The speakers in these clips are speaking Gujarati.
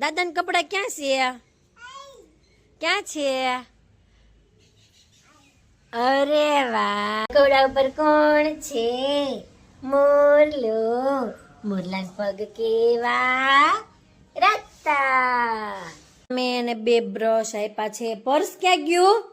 દાદાના કપડા ક્યાં છે? ક્યાં છે? અરે વાહ. કપડા ઉપર કોણ છે? મોરલો. મોરલા પગ કેવા રત્તા મેં એને બે બ્રશ આપ્યા છે. પર્સ ક્યાં ગયું?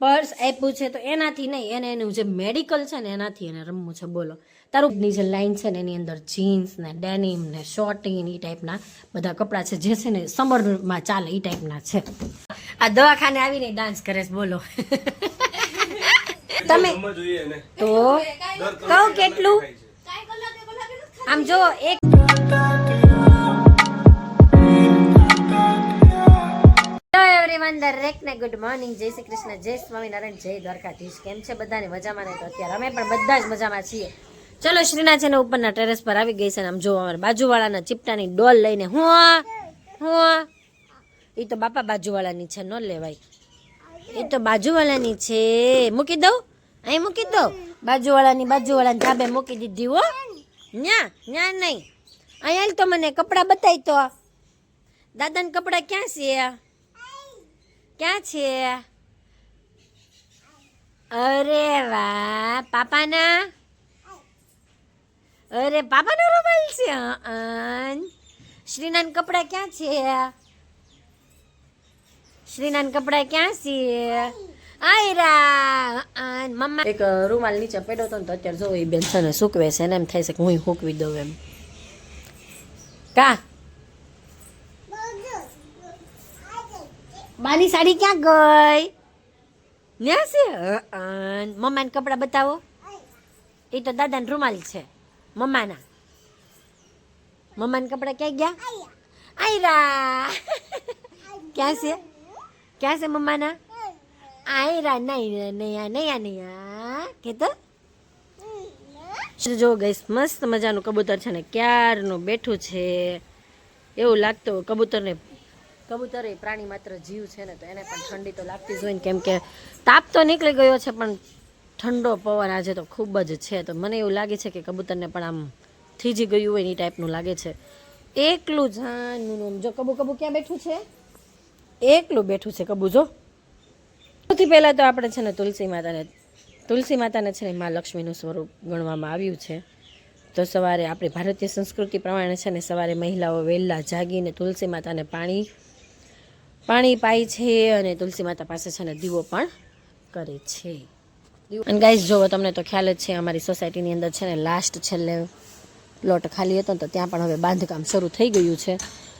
પર્સ આપ્યું છે તો એનાથી નહીં એને એનું જે મેડિકલ છે ને એનાથી એને રમવું છે. બોલો. તારું જે લાઈન છે ને એની અંદર જીન્સ ને ડેનિમ ને શોર્ટિંગ એ ટાઈપના બધા કપડાં છે જે છે ને સમરમાં ચાલે એ ટાઈપના છે. આ દવાખાને આવીને ડાન્સ કરે છે બોલો. તમે તો કહું કેટલું? આમ જો એક હેલો એવરીવન દરેકને ગુડ મોર્નિંગ જય શ્રી કૃષ્ણ જય સ્વામિનારાયણ જય દ્વારકાધીશ કેમ છે બધાને? મજામાં ને તો અત્યારે અમે પણ બધા જ મજામાં છીએ. ચલો શ્રીનાથ છે ને ઉપરના ટેરેસ પર આવી ગઈ છે ને આમ જો અમારા બાજુવાળાના ચીપટાની ડોલ લઈને હું હું? એ તો બાપા બાજુવાળાની છે, ન લેવાય. એ તો બાજુવાળાની છે. મૂકી દઉં? અહીં મૂકી દઉં? બાજુવાળાની બાજુવાળાની ધાબે મૂકી દીધી હો. ન્યા ન્યા નહીં. અહીંયા તો મને કપડાં બતાવી તો. દાદાને કપડાં ક્યાં છે? ક્યાં છે? અરે વાહ, પાપાના? અરે પાપાનો રૂમાલ છે શ્રીનાન કપડા ક્યાં છે? શ્રીનાન કપડા ક્યાં છે? આયરા મમ્મા. એક રૂમાલ નીચે પડ્યો હતો ને તો અત્યારે જો એ બેન છે ને સૂકવે છે એને એમ થાય છે કે હું સૂકવી દઉં એમ. કા? બાની સાડી ક્યાં ગઈ? ન્યા છે? મમ્માને કપડાં બતાવો. એ તો દાદાના રૂમાલ છે, મમ્માના. મમ્માના કપડાં ક્યાં ગયા? આયરા. ક્યાં છે? ક્યાં છે મમ્માના? આયરા નહીં નયા નયા નયા. કે તો જો ગઈશ મસ્ત મજાનું કબૂતર છે ને ક્યારનું બેઠું છે. એવું લાગતું કબૂતરને કબૂતર એ પ્રાણી માત્ર જીવ છે ને તો એને પણ ઠંડી તો લાગતી જ હોય ને. કેમ કે તાપ તો નીકળી ગયો છે, પણ ઠંડો પવન આજે તો ખૂબ જ છે. તો મને એવું લાગે છે કે કબૂતરને પણ આમ થીજી ગયું હોય એની ટાઈપનું લાગે છે. એકલું જાનું જો કબૂ કબૂ ક્યાં બેઠું છે? એકલું બેઠું છે કબૂ, જો. સૌથી પહેલાં તો આપણે છે ને તુલસી માતાને તુલસી માતાને છે ને મા લક્ષ્મીનું સ્વરૂપ ગણવામાં આવ્યું છે. તો સવારે આપણી ભારતીય સંસ્કૃતિ પ્રમાણે છે ને સવારે મહિલાઓ વહેલા જાગીને તુલસી માતાને પાણી પાણી પાય છે અને તુલસી માતા પાસે છે ને દીવો પણ કરે છે. અને ગાઈઝ જોવો, તમને તો ખ્યાલ જ છે, અમારી સોસાયટીની અંદર છે ને લાસ્ટ છેલ્લે પ્લોટ ખાલી હતો ને તો ત્યાં પણ હવે બાંધકામ શરૂ થઈ ગયું છે.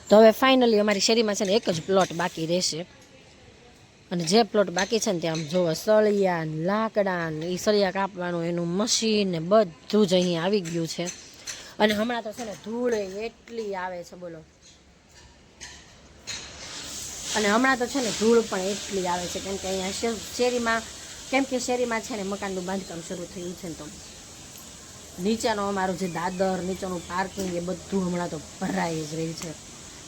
તો હવે ફાઇનલી અમારી શેરીમાં છે ને એક જ પ્લોટ બાકી રહેશે. અને જે પ્લોટ બાકી છે ને ત્યાં જોવો, સળિયા લાકડા ને એ સળિયા કાપવાનું, એનું મશીન ને બધું જ અહીં આવી ગયું છે. અને હમણાં તો છે ને ધૂળ એટલી આવે છે, બોલો. અને હમણાં તો છે ને ધૂળ પણ એટલી આવે છે કેમ કે અહીંયા શેર- શેરીમાં કેમ કે શેરીમાં છે ને મકાનનું બાંધકામ શરૂ થયું છે ને તો. નીચેનો અમારું જે દાદર, નીચેનું પાર્કિંગ એ બધું હમણાં તો ભરાઈ જ રહ્યું છે.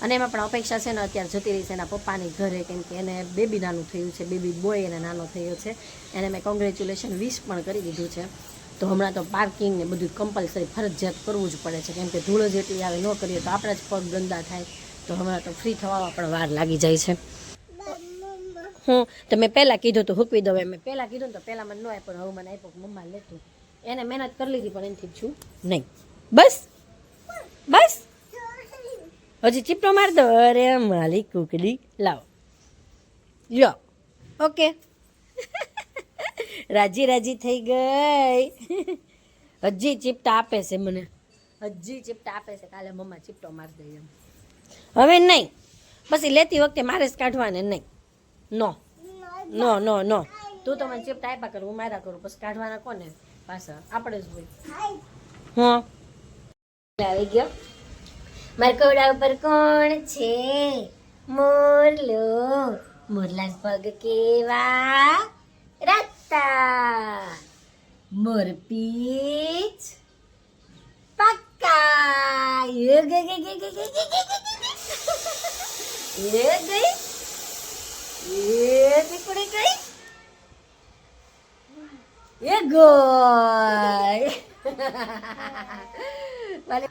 અને એમાં પણ અપેક્ષા છે ને અત્યારે જતી રહી છે એના પપ્પાની ઘરે કેમ કે એને બેબી નાનું થયું છે બેબી બોય એને નાનો થયો છે. એને મેં કોંગ્રેચ્યુલેશન વિશ પણ કરી દીધું છે. તો હમણાં તો પાર્કિંગ ને બધું કમ્પલસરી ફરજિયાત કરવું જ પડે છે. કેમ કે ધૂળ જેટલી આવે ન કરીએ તો આપણા જ પગ ગંદા થાય. તો હમણાં તો ફ્રી થવામાં પણ વાર લાગી જાય છે. હું તમે પહેલાં કીધું તો હૂકવી દઉં મેં પહેલાં કીધું ને તો પહેલાં મને ન આપ્યો હવે મને આપ્યો મમ્મા લેતું એને મહેનત કરી લીધી પણ એનથી છું નહીં. બસ. બસ. હજી ચીપટો માર દો. અરે માલી કુકડી. લાવો. લ્યો. ઓકે. રાજી રાજી થઈ ગઈ. હજી ચીપટા આપે છે મને. હજી ચીપટા આપે છે. કાલે મમ્મા ચીપટો માર દઈએ એમ. હવે નહીં. પછી લેતી વખતે મારે જ કાઢવાને નહીં. નો. નો નો નો. તું તો મને ચીપટા આપ્યા કરું, હું મારા કરું, પછી કાઢવાના કોને? પાછા, આપણે જ હોય. હા. આવી ગયો. મારા કોડા ઉપર કોણ છે? મોરલો. મોરલા પગ કેવા? રત્તા મોરપીચ પક્કા. એ ગઈ? એ દીકડી ગઈ? એ ગઈ. ભલે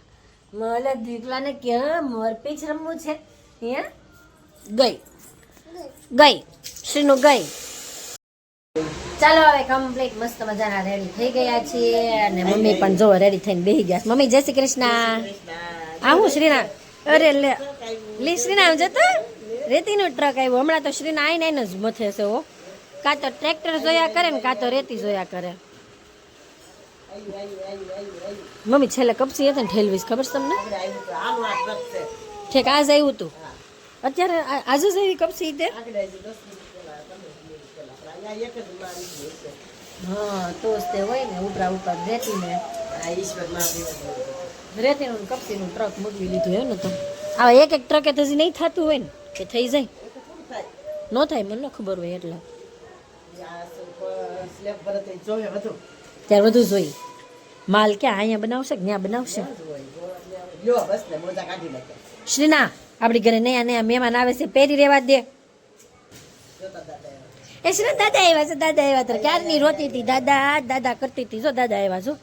મારા દીકરાને ક્યાં મોરપીચ રમવું છે? હે? ગઈ. ગઈ. શ્રીનું ગઈ. ચાલો હવે કમ્પ્લીટ મસ્ત મજાના રેડી થઈ ગયા છીએ. અને મમ્મી પણ જો રેડી થઈને બેહી ગયા મમ્મી જય શ્રી કૃષ્ણ. આવું શ્રીના અરે લે, લી શ્રીના જતો? રેતીનો ટ્રક આવ્યો. હમણાં તો શ્રીના આઈને આઈને જ મથે છે હો. કાં તો ટ્રેક્ટર જોયા કરે ને કાં તો રેતી જોયા કરે. મમ્મી છેલ્લે કપસી હતી ને ઠેલવીશ, ખબર છે તમને? ઠેક, આજ આવ્યું હતું અત્યારે આજે જ આવી કપસી તે? હા, તો જ તે હોય ને ઉપરા ઉપર રેતી ને રેતીનું કપસીનું ટ્રક મૂકી લીધું એમ ને તો. આ એક એક ટ્રકે તો હજી નહીં થતું હોય ને કે થઈ જાય? ન થાય મને ખબર હોય એટલે. ત્યારે બધું જોઈ. માલ ક્યાં? અહીંયા બનાવશે કે ત્યાં બનાવશે? શ્રીના આપણી ઘરે નયા નયા મહેમાન આવે છે પહેરી રહેવા દે. એ શ્રી દાદા આવ્યા છે દાદા આવ્યા ત્યારે ક્યારની રોતી હતી? દાદા દાદા કરતી હતી. જો દાદા આવ્યા છો.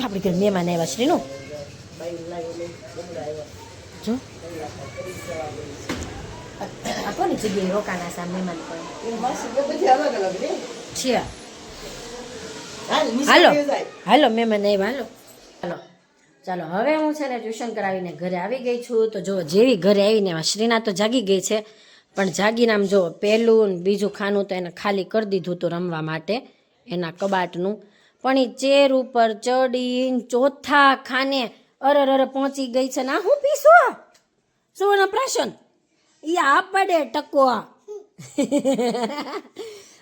જો આપણી ઘર મહેમાન આવ્યા શ્રીનું જો. આ કોની જગ્યાએ રોકાણા છે મહેમાન પણ? છે હાલો. હાલો, મહેમાન આવ્યા, હાલો. હાલો. ચાલો, હવે હું છે ને ટ્યુશન કરાવીને ઘરે આવી ગઈ છું. તો જો, જેવી ઘરે આવીને શ્રીના તો જાગી ગઈ છે. પણ જાગીને આમ જો પહેલું બીજું ખાનું તો એને ખાલી કરી દીધું હતું રમવા માટે, એના કબાટનું. પણ એ ચેર ઉપર ચડીને ચોથા ખાને અરર અર પહોંચી ગઈ છે ને હું પીસો સુવર્ણ પ્રાશન? એ આ. પડે ટકો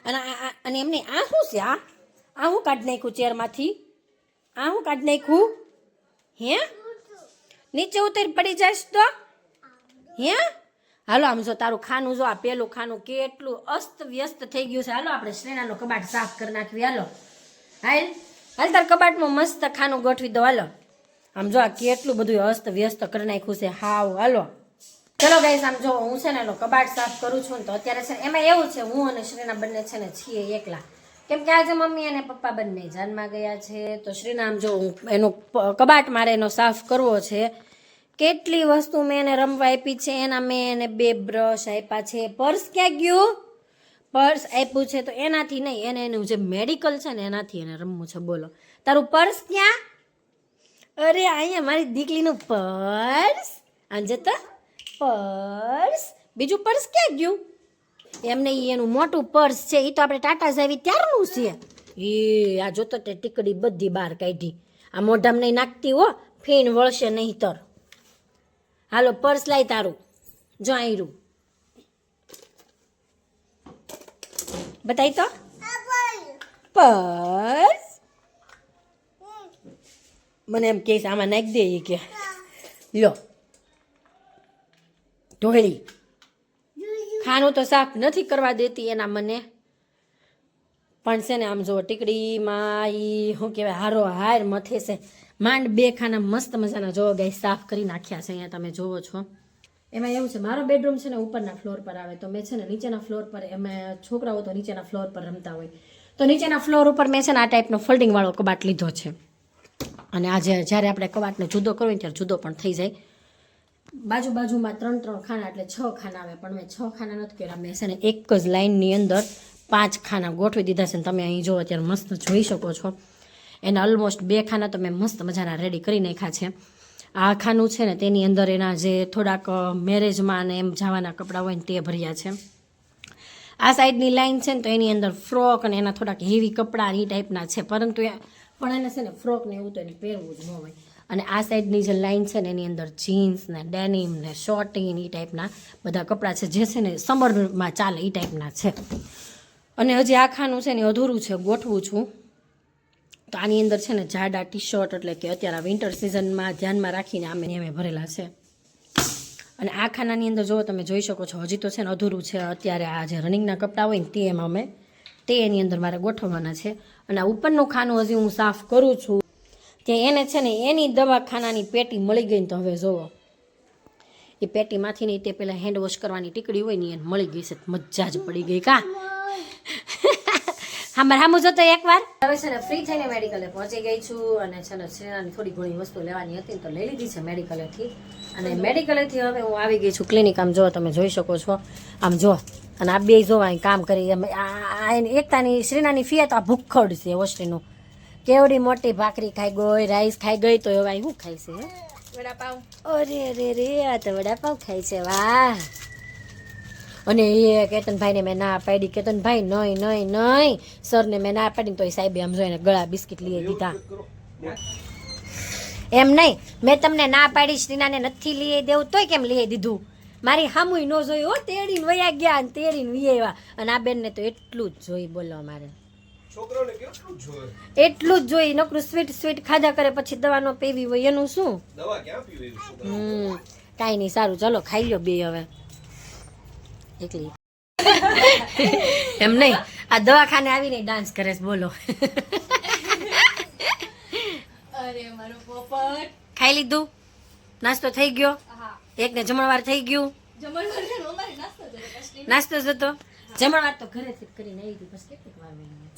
અને અને એમને આ શું છે આ? આ હું કાઢી નાખ્યું ચેરમાંથી? આ હું કાઢી નાખ્યું? હે? નીચે ઉતરી પડી જઈશ તો? હે? હાલો, આમ જો તારું ખાનું જો આ પેલું ખાનું કેટલું અસ્ત વ્યસ્ત થઈ ગયું છે. હાલો, આપણે શ્રેણાનો કબાટ સાફ કરી નાખવી હાલો. હાલ? હાલ તાર કબાટમાં મસ્ત ખાનું ગોઠવી દો, હાલો. આમ જો આ કેટલું બધું અસ્ત વ્યસ્ત કરી નાખ્યું છે. હાવ, હાલો. ચલો ગાઈસ આમ જો હું છે ને કબાટ સાફ કરું છું ને તો અત્યારે છે એમાં એવું છે, હું અને શ્રીના બંને છે ને છીએ એકલા. કેમ કે આજે મમ્મી અને પપ્પા બંને જાનમાં ગયા છે. તો શ્રીના આમ જો હું એનો કબાટ મારે એનો સાફ કરવો છે. કેટલી વસ્તુ મેં એને રમવા આપી છે. એના મેં એને બે બ્રશ આપ્યા છે. પર્સ ક્યાં ગયું? પર્સ આપ્યું છે તો એનાથી નહીં, એને એનું જે મેડિકલ છે ને એનાથી એને રમવું છે, બોલો. તારું પર્સ ક્યાં? અરે, અહીંયા મારી દીકરીનું પર્સ. આમ જતા. પર્સ. બીજું પર્સ ક્યાં ગયું? એમને એનું મોટું પર્સ છે. એ તો આપણે ટાટા જાવી ત્યારનું છે. એ, આ જોતો તે ટીકડી બધી બહાર કાઢી. આ મોઢામાં નહીં નાખતી હો. ફીણ વળશે નહીં તર. હાલો, પર્સ લાય તારું. જો આયરું. બતાય તો. પર્સ મને એમ કે આમાં નાખી દે એ કે. લો. ઢોળી. ખાનું તો સાફ નથી કરવા દેતી એના મને. પણ છે ને આમ જો ટીકડીમાં એ શું કહેવાય હારો હાર મથે છે. માંડ બે ખાના મસ્ત મજાના જોવો ગાય સાફ કરી નાખ્યા છે અહીંયા તમે જોવો છો. એમાં એવું છે, મારો બેડરૂમ છે ને ઉપરના ફ્લોર પર આવે. તો મેં છે ને નીચેના ફ્લોર પર, એમાં છોકરાઓ તો નીચેના ફ્લોર પર રમતા હોય. તો નીચેના ફ્લોર ઉપર મેં છે ને આ ટાઈપનો ફોલ્ડિંગવાળો કબાટ લીધો છે. અને આજે જ્યારે આપણે કબાટને જુદો કરવો ત્યારે જુદો પણ થઈ જાય. બાજુ બાજુમાં ત્રણ ત્રણ ખાના એટલે છ ખાના આવે, પણ મેં છ ખાના નથી કર્યા. મેં છે ને એક જ લાઇનની અંદર પાંચ ખાના ગોઠવી દીધા છે ને તમે અહીં જોવો અત્યારે મસ્ત જોઈ શકો છો. એના ઓલમોસ્ટ બે ખાના તો મેં મસ્ત મજાના રેડી કરી નાખ્યા છે. આ ખાનું છે ને, તેની અંદર એના જે થોડાક મેરેજમાં ને એમ જવાના કપડાં હોય ને તે ભર્યા છે. આ સાઈડની લાઈન છે ને, તો એની અંદર ફ્રોક અને એના થોડાક હેવી કપડાં એ ટાઈપના છે. પરંતુ પણ એને છે ને, ફ્રોક ને એવું તો એને પહેરવું જ ન હોય. અને આ સાઈડની જે લાઈન છે ને, એની અંદર જીન્સ ને ડેનિમ ને શોર્ટિંગ એ ટાઈપના બધા કપડાં છે, જે છે ને, સમરમાં ચાલે એ ટાઈપના છે. અને હજી આ ખાનું છે ને અધૂરું છે, ગોઠવું છું. તો આની અંદર છે ને જાડા ટી શર્ટ એટલે કે અત્યારે વિન્ટર સિઝનમાં ધ્યાનમાં રાખીને આમે અમે ભરેલા છે. અને આ ખાનાની અંદર જો તમે જોઈ શકો છો, હજી તો છે ને અધૂરું છે. અત્યારે આ જે રનિંગના કપડાં હોય ને તે એમાં અમે તે એની અંદર મારે ગોઠવવાના છે. અને આ ઉપરનું ખાનું હજી હું સાફ કરું છું. ત્યાં એને છે ને એની દવાખાનાની પેટી મળી ગઈ ને તો હવે જોવો. એ પેટીમાંથી નહીં તે પહેલાં હેન્ડ વોશ કરવાની ટીકડી હોય ને એને મળી ગઈ છે. મજા જ પડી ગઈ કા. હા મારે સામું જોતો એકવાર. હવે છે ને ફ્રી થઈને મેડિકલે પહોંચી ગઈ છું અને છે ને શ્રીનાની થોડી ઘણી વસ્તુ લેવાની હતી તો લઈ લીધી છે મેડિકલેથી અને મેડિકલેથી હવે હું આવી ગઈ છું ક્લિનિક આમ જો તમે જોઈ શકો છો. આમ જો અને આ બે જો અહીં કામ કરી એકતાની શ્રીનાની ફી તો આ ભૂખડ છે હોસ્ટેલનું. કેવડી મોટી ભાખરી ખાઈ ગઈ રાઈસ ખાઈ ગઈ તો એવા અહીં શું ખાય છે હે? વડાપાવ. અરે રે રે આ તો વડાપાવ ખાય છે વાહ. અને એ કેતનભાઈને મેં ના પાડી. કેતનભાઈ નહીં નહીં નહીં સરને મેં ના પાડીને તો એ સાહેબે આમ જોઈને ગળા બિસ્કિટ લઈ દીધા. એમ નહીં મેં તમને ના પાડી શ્રીનાને નથી લઈ દેવું તોય કેમ લઈ દીધું? મારી હામુય ન જોયું હો તેડીને વયા ગયા અને તેડીને વી અને આ બેનને તો એટલું જ જોઈ બોલો મારે એટલું જ જોઈ નકરું સ્વીટ સ્વીટ ખાધા કરે પછી દવા ન પીવી હોય એનું શું? દવા ક્યાં પીવે હમ કાંઈ નહીં સારું ચલો ખાઈ લો બે હવે. એકલી. એમ નહીં. આ દવાખાને આવીને ડાન્સ કરે છે બોલો. અરે મારો પોપટ. ખાઈ લીધું? નાસ્તો થઈ ગયો? એકને જમણવાર થઈ ગયું? જમણવાર છે અમારે નાસ્તો જ હતો નાસ્તો જ જમણવાર તો ઘરેથી જ કરીને આવી હતી બસ કેટલીક વાર વેલી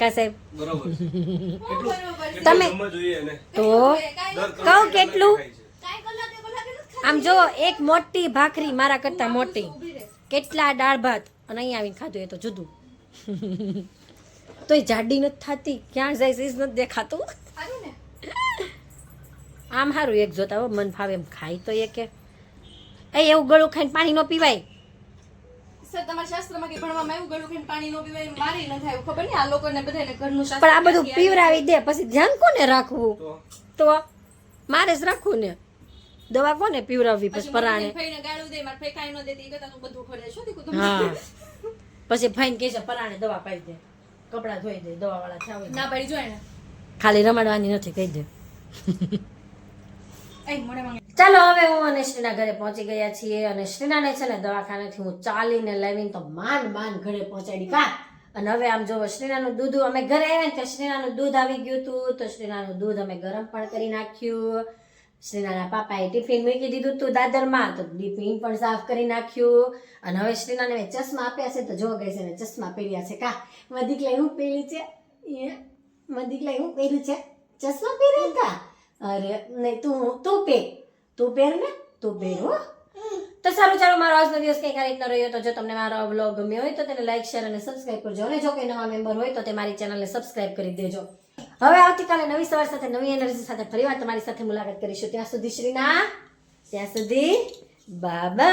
કા સાહેબ? બરોબર તમે તો કહું કેટલું? આમ જો એક મોટી ભાખરી મારા કરતા મોટી. કેટલા દાળ ભાત? અને અહીંયા આવીને ખાધું એ તો જુદું. તોય જાડી નથી થતી ક્યાં જાય છે નથી દેખાતું. આમ સારું એક જોતા હો મન ફાવે એમ ખાય તો એ કે. એ એવું ગળું ખાઈને પાણી ન પીવાય. તમારા શાસ્ત્રમાં કે ભણવામાં એવું ગળું ખાઈને પાણી ન પીવાય મારી ન થાય ખબર નહીં આ લોકોને બધાને ઘરનું શાસ્ત્ર પણ આ બધું પીવરાવી દે પછી ધ્યાન કોને રાખવું? તો? તો મારે જ રાખવું ને. દવા કોને પીવરાવવી પછી પરાણે. ફઈને ગાળું દે મારે ફઈ કાંઈ ન દેતી એ તું બધું ખોડે શું દીકું તમે હા. પછી ફાઈન કહે છે પરાણે દવા પાઈ દે કપડા ધોઈ દે દવા વાળા થયા ના પડી જોય ને. ખાલી રમાડવાની નથી કહી દે. ચાલો હવે હું અને શ્રીના ઘરે પહોંચી ગયા છીએ અને શ્રીનાને છે ને દવાખાનેથી હું ચાલીને લાવીને તો માંડ માંડ ઘરે પહોંચાડી. કા? અને હવે આમ જોવો શ્રીનાનું દૂધ અમે ઘરે આવ્યા ને તો શ્રીનાનું દૂધ આવી ગયું હતું તો શ્રીનાનું દૂધ અમે ગરમ પણ કરી નાખ્યું. શ્રીનાના પાપાએ ટિફિન મૂકી દીધું હતું દાદરમાં. તો ટિફિન પણ સાફ કરી નાખ્યું. અને હવે શ્રીનાને મેં ચશ્મા આપ્યા છે. તો જો ગઈ છે ને ચશ્મા પહેર્યા છે. કા મદીકલાઈ હું પહેરી છે? એ મદીકલાઈ હું પહેરી છે? ચશ્મા પહેર્યા કા અરે, નહીં, તું તું પહેર. તું પહેર ને? તું પહેર, હો. તો સારું, ચાલો, મારો આજનો દિવસ કંઈક આ રીતનો રહ્યો તો જો તમને મારો બ્લોગ ગમ્યો હોય તો તેને લાઈક, શેર અને સબસ્ક્રાઇબ કરજો. અને જો કોઈ નવા મેમ્બર હોય તો તે મારી ચેનલને સબસ્ક્રાઇબ કરી દેજો. હવે આવતીકાલે નવી સવાર સાથે નવી એનર્જી સાથે ફરીવાર તમારી સાથે મુલાકાત કરીશું. ત્યાં સુધી શ્રીના ત્યાં સુધી બાય